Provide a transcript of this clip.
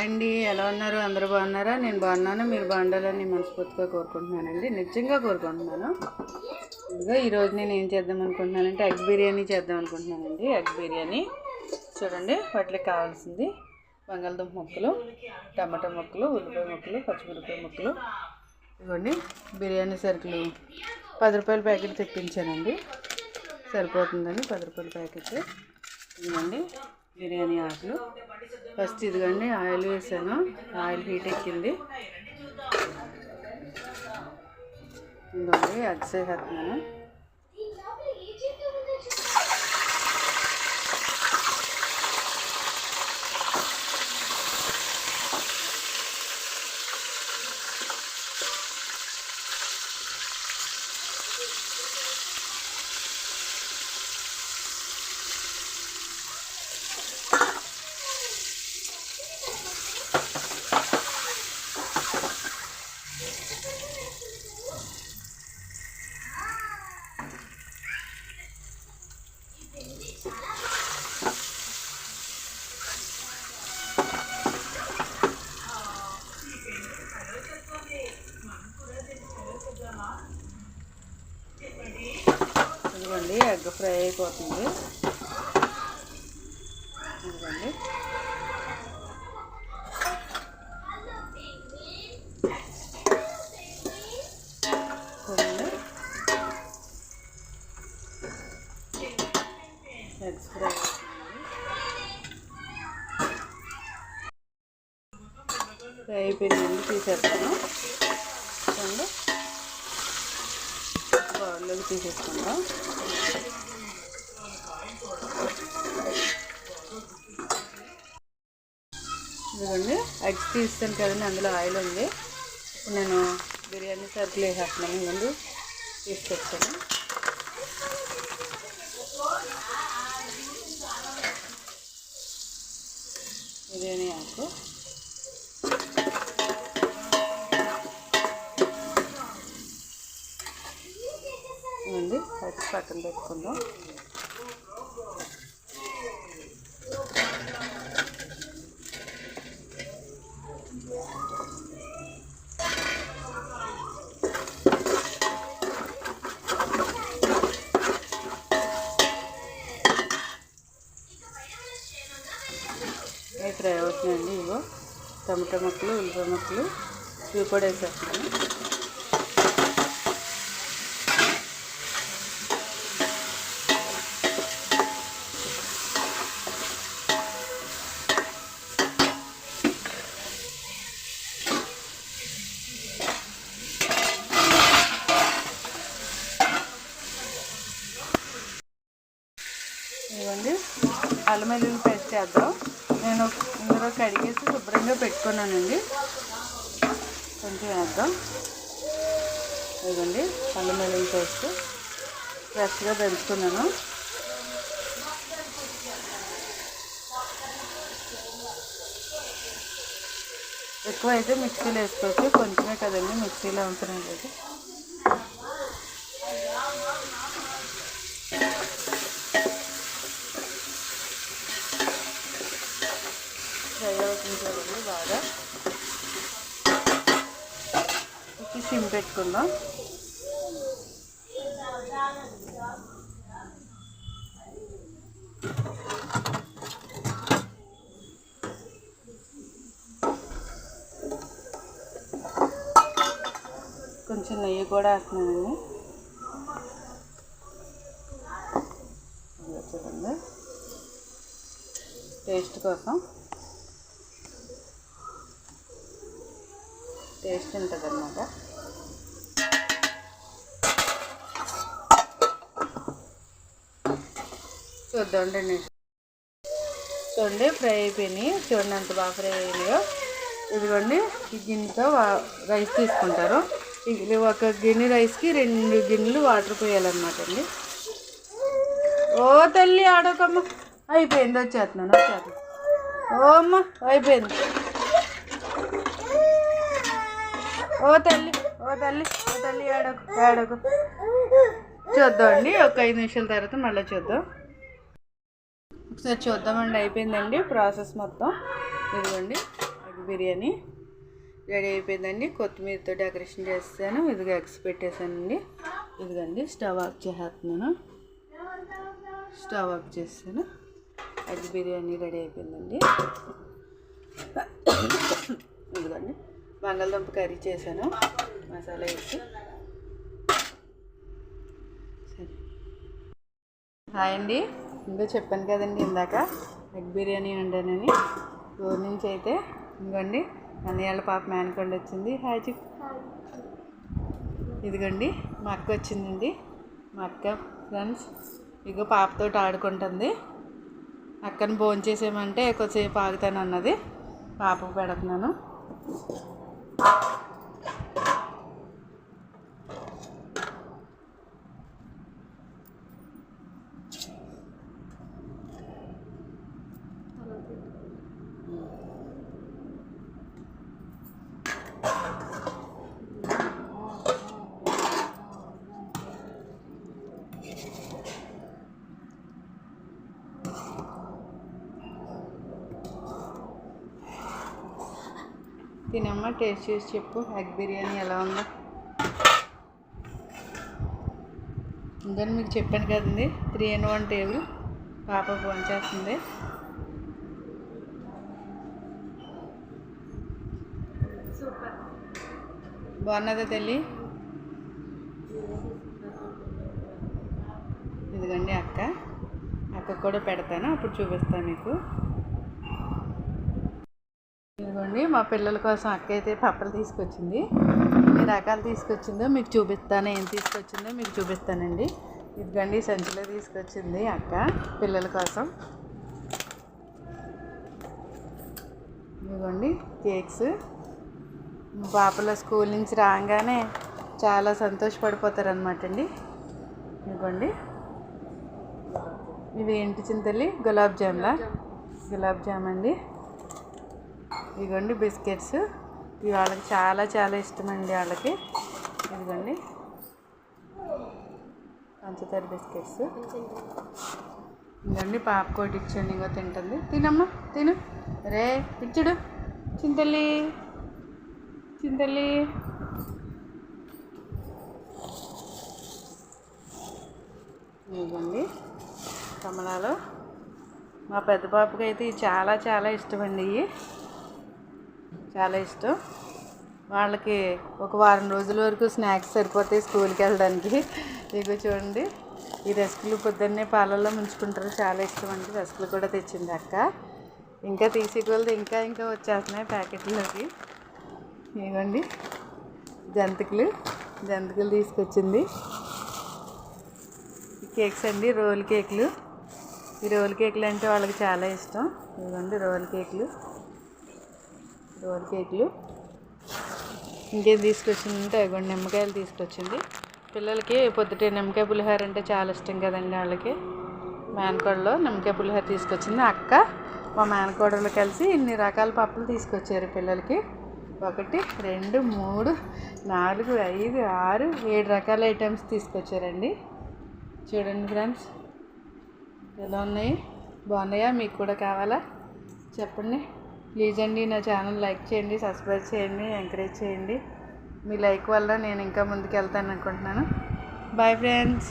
అండి ఎలా ఉన్నారు? అందరూ బాగున్నారా? నేను బాగున్నాను. మీరు బాగుండాలని మనస్ఫూర్తిగా కోరుకుంటున్నానండి. నిజంగా కోరుకుంటున్నాను. ఇదిగా ఈరోజు నేను ఏం చేద్దాం అనుకుంటున్నానంటే ఎగ్ బిర్యానీ చేద్దాం అనుకుంటున్నానండి. ఎగ్ బిర్యానీ. చూడండి వాటికి కావాల్సింది బంగాళదుంప ముక్కలు టమాటా ముక్కలు ఉల్లిపాయ ముక్కలు పచ్చిమిరపాయ ముక్కలు. ఇవ్వండి బిర్యానీ సరుకులు. పది రూపాయల ప్యాకెట్ తెప్పించానండి. సరిపోతుందని పది రూపాయల ప్యాకెట్. ఇవ్వండి బిర్యానీ ఆకులు ఫస్ట్ ఇదిగోండి ఆయిల్ వేసాను. ఆయిల్ హీట్ ఎక్కింది. ఇదిగోండి ఎగ్స్ ఇదిగోండి ఎగ్ ఫ్రై అయిపోతుంది. ఇదిగోండి. ఎగ్స్ ఫ్రై ఫ్రై అయిపోయిందండి తీసేస్తాను చూడండి బౌల్లోకి తీసేసుకుందాం. ఇదిగోండి ఎగ్స్ తీస్తాను కదండి అందులో ఆయిల్ ఉంది. ఇప్పుడు నేను బిర్యానీ సరుకులు వేసేస్తున్నాను. ముందు తీసుకొచ్చాను బిర్యానీ ఆకు ఇవ్వండి అది పక్కన పెట్టుకుందాం. ఫ్రై అవుతున్నాయండి ఇవో? టమాటా ముక్కలు ఉల్లిపాయ ముక్కలు ఇవి కూడా వేసేస్తున్నాను ఇవ్వండి అల్లం వెల్లుల్లి పేస్ట్ చేద్దాం. నేను ఇందులో కడిగేసి శుభ్రంగా పెట్టుకున్నానండి. కొంచెం వేద్దాం. ఇవ్వండి అల్లం వెల్లుల్లి పేస్ట్ ఫ్రెష్గా దంచుకున్నాను. ఎక్కువ అయితే మిక్సీలో వేసుకోవచ్చు. కొంచెమే కదండి మిక్సీలో అవసరం లేదు ఫ్రై అవుతుంది చూడండి బాగా ఇప్పుడు సిమ్ పెట్టుకుందాం. కొంచెం నెయ్యి కూడా వేస్తున్నానండి చూడండి. టేస్ట్ కోసం. టేస్ట్ ఉంటుంది అన్నమాట చూడండి ఫ్రై అయిపోయినాయి. చూడండి అంత బాగా ఫ్రై అయినాయో. ఇదిగోండి ఈ గిన్నెతో రైస్ తీసుకుంటారు. ఇది ఒక గిన్నె రైస్కి రెండు గిన్నెలు వాటర్ పోయాలన్నమాట అండి. ఓ తల్లి ఆడోకమ్మ. అయిపోయింది వచ్చేస్తున్నాను వచ్చేస్తాను ఓ అమ్మ అయిపోయింది. ఓ తల్లి ఓ తల్లి ఓ తల్లి ఏడకు ఏడకు. చూద్దాం అండి ఒక ఐదు నిమిషాల తర్వాత మళ్ళీ చూద్దాం. ఒకసారి చూద్దామండి అయిపోయిందండి ప్రాసెస్ మొత్తం. ఇదిగోండి బిర్యానీ రెడీ అయిపోయిందండి. కొత్తిమీరతో డెకరేషన్ చేస్తాను. ఇదిగా ఎగ్స్ పెట్టేశానండి. ఇదిగండి స్టవ్ ఆఫ్ చేస్తున్నాను స్టవ్ ఆఫ్ చేస్తాను. ఎగ్ బిర్యానీ రెడీ అయిపోయిందండి. ఇదిగోండి బంగాళదుంప కర్రీ చేశాను. మసాలా వేసి. సరే. హాయ్ అండి. ఇంకా చెప్పాను కదండి ఇందాక ఎగ్ బిర్యానీ వండానని రోజు నుంచి అయితే ఇంకోండి అన్నయ్యాళ్ళ పాప మేనకొండ వచ్చింది. హాజీ ఇదిగోండి మా అక్క వచ్చిందండి. మా అక్క ఫ్రెండ్స్ ఇగో పాపతో ఆడుకుంటుంది. అక్కని భోజనం చేసేయమంటే కొద్దిసేపు ఆగుతాను అన్నది పాపకు పెడుతున్నాను. తినమ్మా టేస్ట్ చేసి చెప్పు. ఎగ్ బిర్యానీ ఎలా ఉందో. ఇంకా మీకు చెప్పాను కదండి త్రీ అండ్ వన్ టేబుల్. పాప ఫోన్ చేస్తుంది. బాగున్నదా తల్లి? ఇదిగండి అక్క. అక్క కూడా పెడతాను అప్పుడు చూపిస్తాను మీకు. ఇదిగోండి మా పిల్లల కోసం అక్క అయితే పప్పలు తీసుకొచ్చింది. ఎన్ని రకాలు తీసుకొచ్చిందో మీకు చూపిస్తాను. ఏం తీసుకొచ్చిందో మీకు చూపిస్తానండి. ఇదిగోండి సంచిలో తీసుకొచ్చింది అక్క పిల్లల కోసం. ఇదిగోండి కేక్స్. మా పాపల స్కూల్ నుంచి రాగానే చాలా సంతోషపడిపోతారనమాట అండి ఇదిగోండి. ఇవి ఏంటి చింతల్లి? గులాబ్ జామ్లా? గులాబ్ జామ్ అండి ఇదిగోండి బిస్కెట్స్. ఇవి వాళ్ళకి చాలా చాలా ఇష్టమండి వాళ్ళకి. ఇదిగోండి. పంచదార బిస్కెట్స్. ఇదిగోండి పాప ఇచ్చండి ఇంకో తింటుంది. తినమ్మా తిను. రే ఇచ్చుడు చింతల్లి చింతల్లి. ఇదండి కమలాలు. మా పెద్ద పాపకి అయితే చాలా చాలా ఇష్టమండి ఇవి. చాలా ఇష్టం. వాళ్ళకి ఒక వారం రోజుల వరకు స్నాక్స్ సరిపోతాయి స్కూల్కి వెళ్ళడానికి. ఇగో చూడండి ఈ రస్కులు పొద్దున్నే పాలల్లో ముంచుకుంటారు. చాలా ఇష్టం అండి. రస్కులు కూడా తెచ్చింది అక్క. ఇంకా తీసేకొలది ఇంకా ఇంకా వచ్చేస్తున్నాయి ప్యాకెట్లోకి. ఇవ్వండి జంతికలు జంతికలు తీసుకొచ్చింది. కేక్స్ అండి రోల్ కేకులు. ఈ రోల్ కేకులు అంటే వాళ్ళకి చాలా ఇష్టం. ఇదిగోండి రోల్ కేకులు. డోర్ కేకులు ఇంకేం తీసుకొచ్చిందంటే అదిగోండి నిమ్మకాయలు తీసుకొచ్చింది. పిల్లలకి పొద్దుటే నిమ్మకాయ పులిహోర అంటే చాలా ఇష్టం కదండి వాళ్ళకి. మేనకోడలో నిమ్మకాయ పులిహోర తీసుకొచ్చింది. అక్క మా మేనకోడలు కలిసి ఇన్ని రకాల పప్పులు తీసుకొచ్చారు పిల్లలకి. ఒకటి రెండు మూడు నాలుగు ఐదు ఆరు ఏడు రకాల ఐటమ్స్ తీసుకొచ్చారండి. చూడండి ఫ్రెండ్స్ ఎలా ఉన్నాయి? బాగున్నాయా? మీకు కూడా కావాలా? చెప్పండి. ప్లీజ్ అండి నా ఛానల్ లైక్ చేయండి సబ్స్క్రైబ్ చేయండి ఎంకరేజ్ చేయండి. మీ లైక్ వల్ల నేను ఇంకా ముందుకు వెళ్తాను అనుకుంటున్నాను. Bye friends.